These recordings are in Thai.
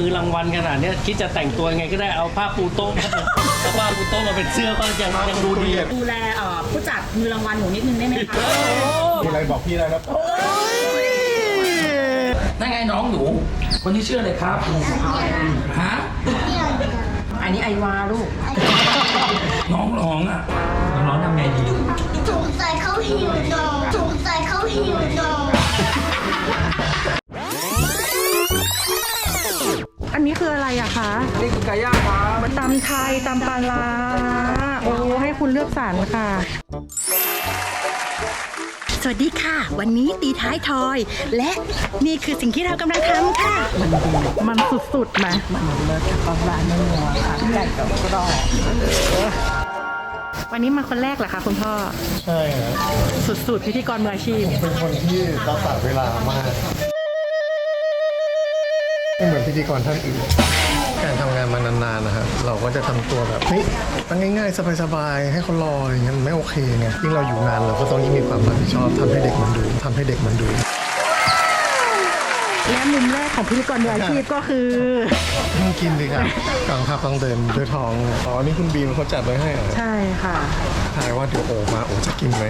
มือรางวัลขนาดเนี้ยคิดจะแต่งตัวยังไงก็ได้เอาผ้าปูโต๊ะมาเอาผ้าปูโต๊ะมาเป็นเสื้อก็ยังยังดูดีอะดูแลเอ่อผู้จัดมือรางวัลหนูนิดนึงได้ไหมคะมีอะไรบอกพี่ได้ครับนั่นไงน้องหนู คนที่ชื่ออะไรครับฮะอันนี้ไอวาลูก น้องร้องอะน้องร้องทำไงดีสงสัยเขาหิวนมสงสัยเขาหิวนม อันนี้คืออะไรอะคะนี่คือไก่ย่างครับตำไทยตำปลาร้าโอ้ให้คุณเลือกสรรค่ะ สวัสดีค่ะ วันนี้ตีท้ายทอย และนี่คือสิ่งที่เรากำลังทำค่ะ มันสุดๆไหมมันเลิศกับร้านนัวค่ะไก่กับกรอบวันนี้มาคนแรกเหรอคะคุณพ่อ ใช่ครับสุดๆพิธีกรมืออาชีพเป็นคนที่รักษาเวลามากไม่เหมือน พิธีกรท่านอื่น การทำงานมานานๆนะครับเราก็จะทำตัวแบบเฮ้ยตั้งง่ายๆ สบายๆ ให้เขารออย่างเงี้ยมันไม่โอเคไงยิ่งเราอยู่นานเราก็ต้องยิ่งมีความรับผิดชอบทำให้เด็กมันดูทำให้เด็กมันดู และมุมแรกของพิธีกรมืออาชีพก็คือ ต้องกินดีครับกลางภาพต้องเดินด้วยท้องอ๋อนี่คุณบีมเขาจัดไว้ให้เหรอใช่ค่ะ ทายว่าเดี๋ยวโอมาโอจะกินไหม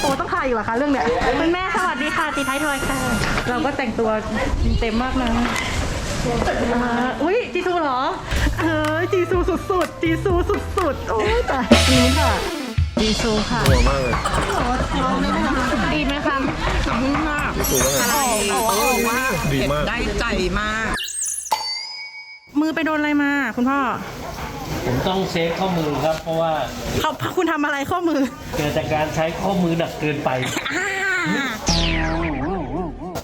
โอ้ต้องถ่ายอยู่เหรอคะเรื่องเนี้ยคุณแม่สวัสดีค่ะตีท้ายทอยค่ะ เราก็แต่งตัวเต็มมากนะอ่าอุ้ยจีซูเหรอ เออจีซูสุดๆจีซูสุดๆโอ้ยแต่นี่ค่ะ จีซูค่ะกลัวมากเลยดีไหมคะดีมากพี่ตูว่าไงดีมากได้ใจมาก มือไปโดนอะไรมาคุณพ่อ ผมต้องเซฟข้อมือครับ เพราะว่าเขาคุณทำอะไรข้อมือ เกิดจากการใช้ข้อมือหนักเกินไป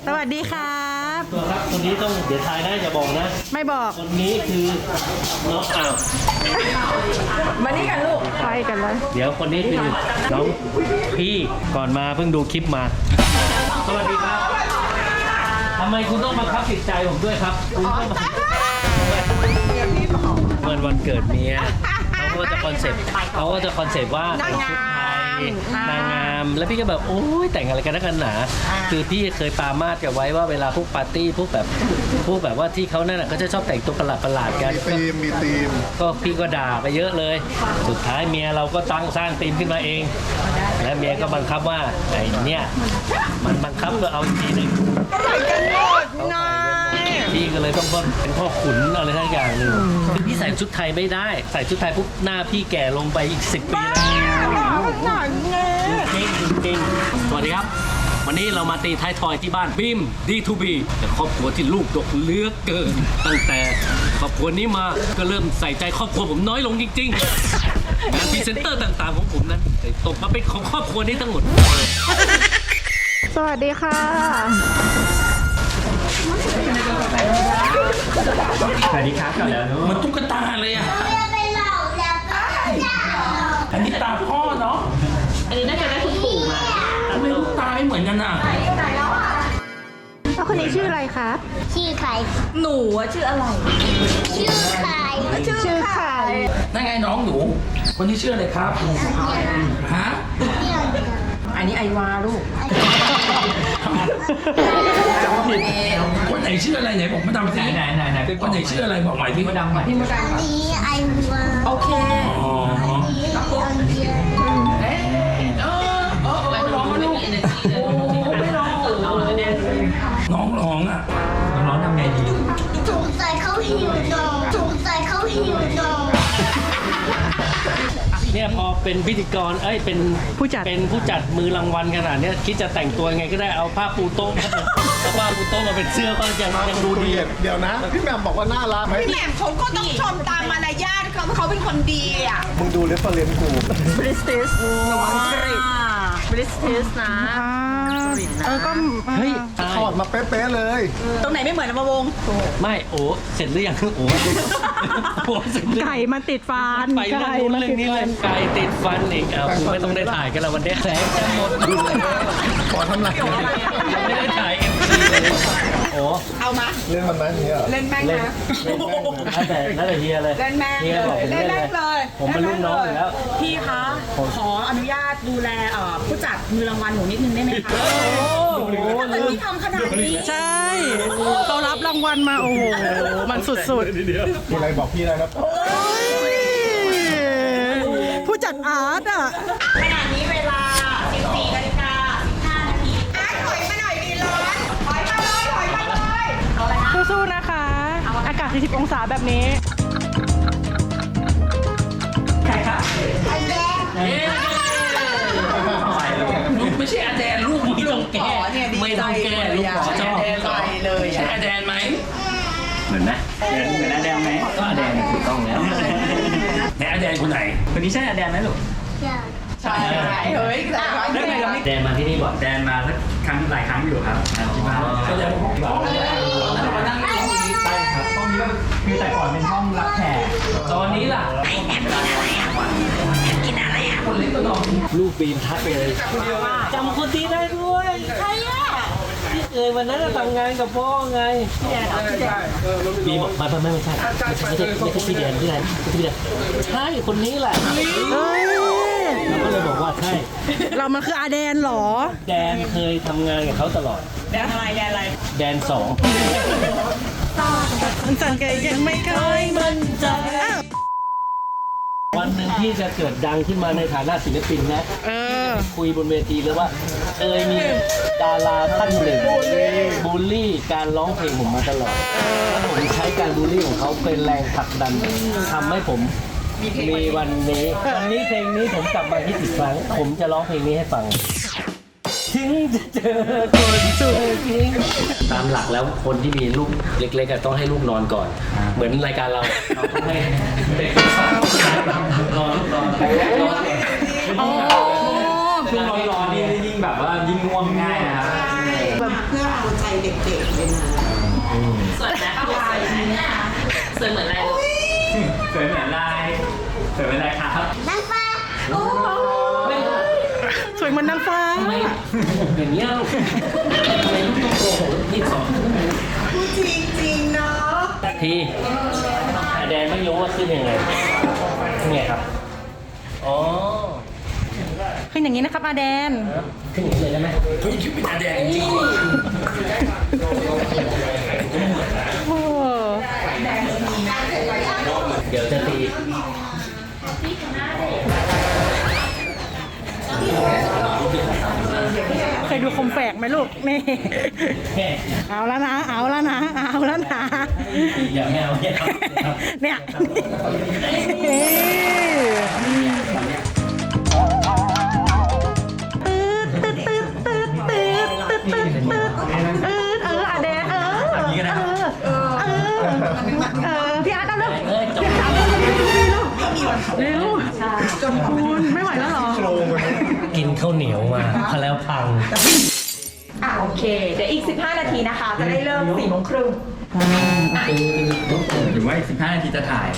สวัสดีครับตัวครับคนนี้ต้องเดี๋ยวทายนะอย่าบอกนะ ไม่บอกคนนี้คือน้องอ้าวมานี่ กันลูกไปกันเลยเดี๋ยวคนนี้คือน้องพี่ก่อนมาเพิ่งดูคลิปมา สวัสดีครับทำไมคุณต้องบังคับจิตใจผมด้วยครับ คุณต้องมาเมื่อวันเกิดเมียเขาก็จะคอนเซปต์เขาก็จะคอนเซปต์ว่าแต่งชุดไทย นางงามแล้วพี่ก็แบบโอ้ยแต่งอะไรกันนักกันหนา คือพี่เคยปรามาดกับไว้ว่าเวลาพวกปาร์ตี้พวกแบบพวกแบบว่าที่เขานั่นน่ะเขาจะชอบแต่งตัวประหลาดประหลาดๆกันมีธีมมีธีมก็พี่ก็ด่าไปเยอะเลย สุดท้ายเมียเราก็ตั้งสร้างทีมขึ้นมาเอง และเมียก็บังคับว่าไอ้เนี่ยมันบังคับก็เอาอีกทีหนึ่งพี่ก็เลยต้องเป็นพ่อขุนอะไรทั้งอย่างหนึ่งคือพี่ ใส่ชุดไทยไม่ได้ ใส่ชุดไทยปุ๊บหน้าพี่แก่ลงไปอีกสิบปีแล้วจริงๆจริงๆสวัสดีครับ วันนี้เรามาตีท้ายทอยที่บ้านบีม D2B แต่ครอบครัวที่ลูกดกเหลือกเกิน ตั้งแต่ครอบครัวนี้มาก็เริ่มใส่ใจครอบครัวผมน้อยลงจริงๆงานพรีเซนเตอร์ต่างๆของผมนั้นได้ตกมาเป็นของครอบครัวนี้ทั้งหมด สวัสดีค่ะ สวัสดีครับก่อนแล้วเหมือนตุ๊กตาเลยอะไปเหล่าแล้วก็จะอันนี้ตาพ่อเนาะอันนี้น่าจะได้คุณปู่มาทำไมลูกตาไม่เหมือนกันอะ แล้วคนนี้ชื่ออะไรคะ ชื่อใคร หนูอะชื่ออะไร ชื่อใคร ชื่อใครนั่นไงน้องหนู คนที่ชื่ออะไรครับ ฮะ อันนี้ไอวาลูกคนไหนชื่ออะไรไหนบอกมาดามสิไหนไหนไหนคนไหนชื่ออะไรบอกหน่อยที่มาดามหน่อยอันนี้ไอวาโอเค อ๋อ เนี่ยพอเป็นพิธีกร เอ้ยเป็นผู้จัด เป็นผู้จัดมือรางวัลขนาดเนี้ยคิดจะแต่งตัวยังไงก็ได้เอาผ้าปูโต๊ะมาเอาผ้าปูโต๊ะมาเป็นเสื้อก็ยังยังดูดีเดี๋ยวนะ พี่แหม่มบอกว่าน่ารักไหมพี่แหม่มเขาก็ต้องชมตามมารยาทเขาเขาเป็นคนดีอะมึงดูเรฟเฟอร์เรนซ์กูบริสติสระวังกริบริสติสนะ อ่าเออก็เฮ้ยถอดมาเป๊ะๆเลย ตรงไหนไม่เหมือนมาวง ไม่โอ้เสร็จหรือยังโอ้โอ้เสร็จหรือยังไก่มันติดฟันไปเรื่องนู้นมัเรื่องนี้เลยติดไก่ติดฟันอีกเอาคุณไม่ต้องได้ถ่ายกันแล้ววันนี้แสงจะหมดอยู่แล้วขอทำลายยังไม่ได้ถ่ายเอ็มซีเลยอ้ เอามา เล่นมันไหมอย่างเงี้ยเหรอ เล่นแม่งเล่นนะ แล้วแต่แล้วแต่เฮียเลยเล่นแม่งเฮียเลบอกยผมเล่เล่นนแม่เลยงเลยผมเป็นลูกน้องอยู่แล้ว พี่คะ ขออนุญาตดูแลเอ่อผู้จัดมือรางวัลหนูนิดนึงได้ไหมคะโอ้โหแต่พี่ทำขนาดนี้ใช่เขารับรางวัลมา โอ้โห มันสุดมีอะไรบอกพี่ได้นะ ๆผู้จัดอาร์ตอะ 40 องศาแบบนี้ลูกไม่ใช่อาแดนลูกไม่ต้องแก้ไม่ต้องแก้ลูกขอชอบเลยใช่อาแดนไหมเหมือนไหมเหมือนเหมือนอาแดงไหมก็อาแดงถูกต้องแล้วไหนอาแดนคนไหนคนนี้ใช่อาแดงไหมลูกใช่เฮ้ยแต่ว่าแล้วไงเราไม่แดงมาที่นี่บ่อยแดนมาสักครั้งหลายครั้งอยู่ครับที่บ้านก็เลยบอกใช่ครับห้องนี้ก็ คือแต่ก่อนเป็นห้องรับแขกตอนนี้ล่ะลูกบีมทักไปเลยจำคนที่ได้ด้วยใครอะที่เคยวันนั้นน่ะทำงานกับพ่อไงพี่แดนพี่แดนบีมบอกไม่ไม่ไม่ไม่ใช่ไม่ใช่ไม่ใช่ไม่ใช่พี่แดนพี่แดนไม่ใช่พี่แดนใช่คนนี้แหละเฮ้ยเราก็เลยบอกว่าใช่ เรามันคืออาแดนเหรอ แดนเคยทำงานกับเขาตลอด แดนอะไรแดนอะไร แดนสอง มันสังเกยังไม่เคยมั่นใจวันหนึ่งที่จะเกิดดังขึ้นมาในฐานะศิลปินนะเออ คุยบนเวทีเลยว่าเคยมีดาราท่านหนึ่งบูลลี่การร้องเพลงผมมาตลอดแล้วผมใช้การบูลลี่ของเขาเป็นแรงผลักดันทำให้ผมมีวันนี้วันนี้เพลงนี้ผมกลับมาที่อีกครั้ง ผมจะร้องเพลงนี้ให้ฟัง ถึงจะเจอคนสวยจริงตามหลักแล้วคนที่มีลูกเล็กๆอะต้องให้ลูกนอนก่อน เหมือนรายการเราเราต้องให้เด็กสองนอนนอนอ๋อช่วงร้อนๆนี่ยิ่งแบบว่ายิ่งง่วงง่ายนะครับเพื่อเอาใจเด็กๆเลยนะสวยเหมือนลายสวยเหมือนลายครับนางฟ้าส วยเหมือนนางฟ้า ทำไมอย่างเงี้ยลูกทำไมลูกต้องโกหกพี่สอนพูดจริงจริงๆเนาะทีอาแดนไม่รู้ว่าขึ้นยังไงขึ้นไงครับ อ๋อเป็นอย่างนี้นะครับอาแดน ขึ้นอย่างนี้เลยได้ไหมเฮ้ยคิดเป็นอาแดนจริง ยดูคมแฝกไหมลูก นี่ เอาแล้วนะ เอาแล้วนะ เอาแล้วนะ อย่าไม่เอาอย่าเนี่ยเออ เออ เออ เออ พี่อาร์ตเอาเร็ว เอ้ยจบพี่อาร์ตเอาเร็วเร็วจนคุณไม่ไหวแล้วเหรอกินข้าวเหนียวมาพอแล้วพัง อะโอเค เดี๋ยวอีก 15 นาทีนะคะ จะได้เริ่ม4โมงครึ่งหรือว่าอีก15 นาทีจะถ่าย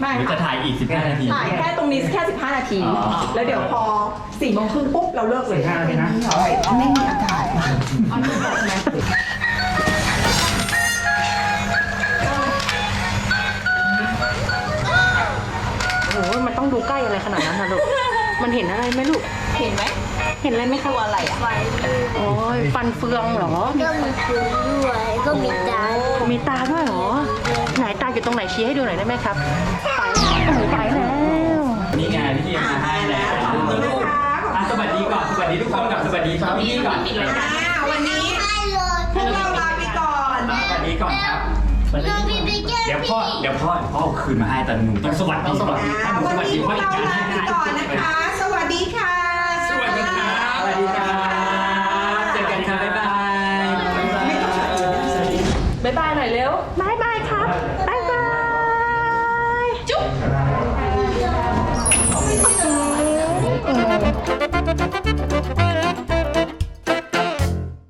ไม่หรือจะถ่ายอีก 15 นาที ถ่ายแค่ตรงนี้แค่ 15 นาที อ๋อ แล้วเดี๋ยวพอ4โมงครึ่งปุ๊บ เราเลิกเลย15นาทีนะไม่มีอากาศ ต้องดูใกล้อะไรขนาดนั้นนะลูก มันเห็นอะไรไหมลูก เห็นไหมเห็นอะไรไหมคะตัวอะไรอะโอ้ยฟันเฟืองเหรอ ก็มีคุณด้วยก็มีตามีตาด้วยเหรอ ไหนตาอยู่ตรงไหนชี้ให้ดูหน่อยได้ไหมครับ ไปโอ้โหไปแล้ว นี่ไงพี่มาให้แล้วอะสวัสดีก่อนสวัสดีทุกคนกับสวัสดีพี่ก่อนอ่าวันนี้ให้เลยพวกเราลาไปก่อนสวัสดีก่อนครับ เราพี่ไปแก้เดี๋ยวพ่อเดี๋ยวพ่อพ่อเอาคืนมาให้แต่หนูต้องสวัสดีก่อนถ้าหนูวันสวัสนี้ดีพวพ่อกอีกเรางานลาให้ไปก่อนนะคะ สวัสดีค่ะ